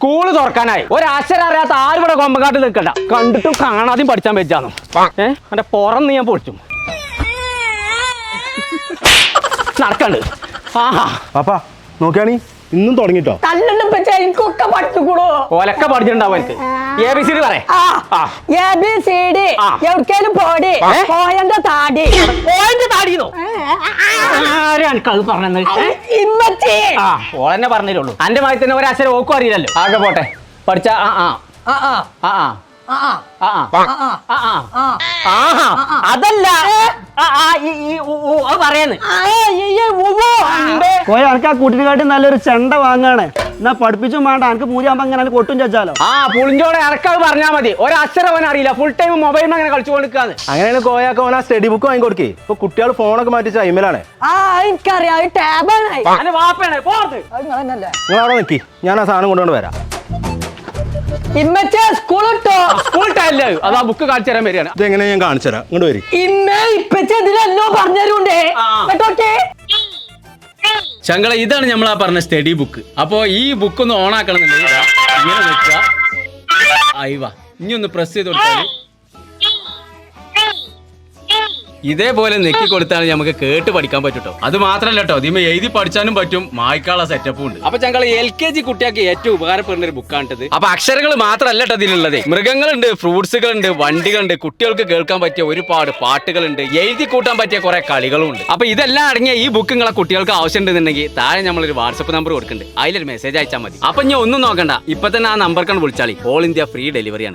School തുറക്കാനായി. ഒരു അക്ഷരം അറിയാത്ത ആരും ഇവിടെ കൊമ്പക്കാട്ട് നിൽക്കണ്ട. കണ്ടിട്ടും കാണാതെയും പഠിച്ചാൻ പറ്റാന്ന്. ഏഹ് എന്റെ പുറന്ന് ഞാൻ പൊളിച്ചു. നടക്കണ്ട്. ആഹാ പാപ്പാ നോക്കിയാണി? ഇന്നും തുടങ്ങിട്ടോ? തല്ലുണ്ട് എനിക്കൊക്കെ പഠിച്ചുകൂടോ പഠിച്ചിട്ടുണ്ടാവും എനിക്ക് എ ബി സി ഡി പറയേ. A B C D. എവിടേലും പോടി? പോയന്റെ താടി. താടിയെന്നോ ആരാ എനിക്ക് അത് പറഞ്ഞത് ആ. ഓളെന്നെ പറഞ്ഞിട്ടുള്ളൂ അന്റെ മാതിരി തന്നെ ഒരാശരം ഓക്കും അറിയില്ലല്ലോ. ആകെ പോട്ടെ. പഠിച്ച ആ ആ. ആ ആ. ആ ആ. അതല്ല. പറയാന്ന് കോയ അനക്കാ കൂട്ടിനെക്കാട്ടി നല്ലൊരു ചെണ്ട വാങ്ങാണ്. എന്നാ പഠിപ്പിച്ചും വേണ്ട എനിക്ക് പൂജയാകുമ്പോ അങ്ങനെ കൊട്ടും ചച്ചാലോ? ആ പുളിഞ്ചോടെ ഇറക്കത് പറഞ്ഞാൽ മതി. ഒരക്ഷരം അവൻ അറിയില്ല. ഫുൾ ടൈം മൊബൈലിൽ അങ്ങനെ കളിച്ചു കൊടുക്കാന്ന് അങ്ങനെയാണ് കോയാക്ക് ഓന ആ സ്റ്റഡി ബുക്ക് വാങ്ങി കൊടുക്കേ. ഇപ്പൊ കുട്ടികൾ ഫോണൊക്കെ മാറ്റിച്ച അയിമലാണ്. ആ എനിക്കറിയാം. അത് ടാബാണ് അന്റെ വാപ്പയാണ്. പോർത്ത് അത് നിങ്ങൾ തന്നെയല്ലേ നിങ്ങൾ അവിടെ നിൽക്കി ഞാൻ ആ സാധനം കൊണ്ടുകൊണ്ട് വരാം. ഇമ്മച്ചി സ്കൂൾ ഇട്ടോ? സ്കൂൾ ടൈമിൽ അത് ആ ബുക്ക് കാണിച്ചു തരാൻ വരികയാണ്. ഇത് എങ്ങനെ ഞാൻ കാണിച്ചു തരാം? ഇങ്ങോട്ട് വരും. ഇമ്മേ ഇപ്പച്ചി ഇതിലെല്ലോ ചങ്കള ഇതാണ് നമ്മൾ ആ പറഞ്ഞ സ്റ്റഡി ബുക്ക് അപ്പോ ഈ ബുക്ക് ഒന്ന് ഓൺ ആക്കണം എന്നുണ്ടെങ്കിൽ ഇങ്ങനെ വെക്കുക. ഇനി ഒന്ന് പ്രസ് ചെയ്ത് കൊടുത്താൽ ഇതേപോലെ നെക്കി കൊടുത്താണ് നമുക്ക് കേട്ട് പഠിക്കാൻ പറ്റൂട്ടോ. അത് മാത്രല്ല കേട്ടോ ഇതിമ എഴുതി പഠിച്ചാനും പറ്റും. മായ്ക്കാനുള്ള സെറ്റപ്പും ഉണ്ട്. അപ്പൊ ഞങ്ങൾ എൽ കെ ജി കുട്ടിയാക്കി ഏറ്റവും ഉപകാരപ്പെടുന്ന ഒരു ബുക്കാണിത് അപ്പൊ അക്ഷരങ്ങൾ മാത്രമല്ല കേട്ടോ ഇതിലുള്ളത്. മൃഗങ്ങളുണ്ട് ഫ്രൂട്ട്സുകളുണ്ട് വണ്ടികളുണ്ട്. കുട്ടികൾക്ക് കേൾക്കാൻ പറ്റിയ ഒരുപാട് പാട്ടുകളുണ്ട്. എഴുതി കൂട്ടാൻ പറ്റിയ കുറെ കളികളും ഉണ്ട്. അപ്പൊ ഇതെല്ലാം അടങ്ങിയ ഈ ബുക്ക് നിങ്ങളെ കുട്ടികൾക്ക് ആവശ്യമുണ്ടെന്നുണ്ടെങ്കിൽ താഴെ നമ്മൾ ഒരു വാട്സപ്പ് നമ്പർ കൊടുക്കുന്നുണ്ട്. അതിലൊരു മെസ്സേജ് അയച്ചാൽ മതി. അപ്പൊ ഞാൻ ഒന്നും നോക്കണ്ട. ഇപ്പൊ തന്നെ ആ നമ്പർക്കാണ് വിളിച്ചാളി. All India free ഡെലിവറിയാണ്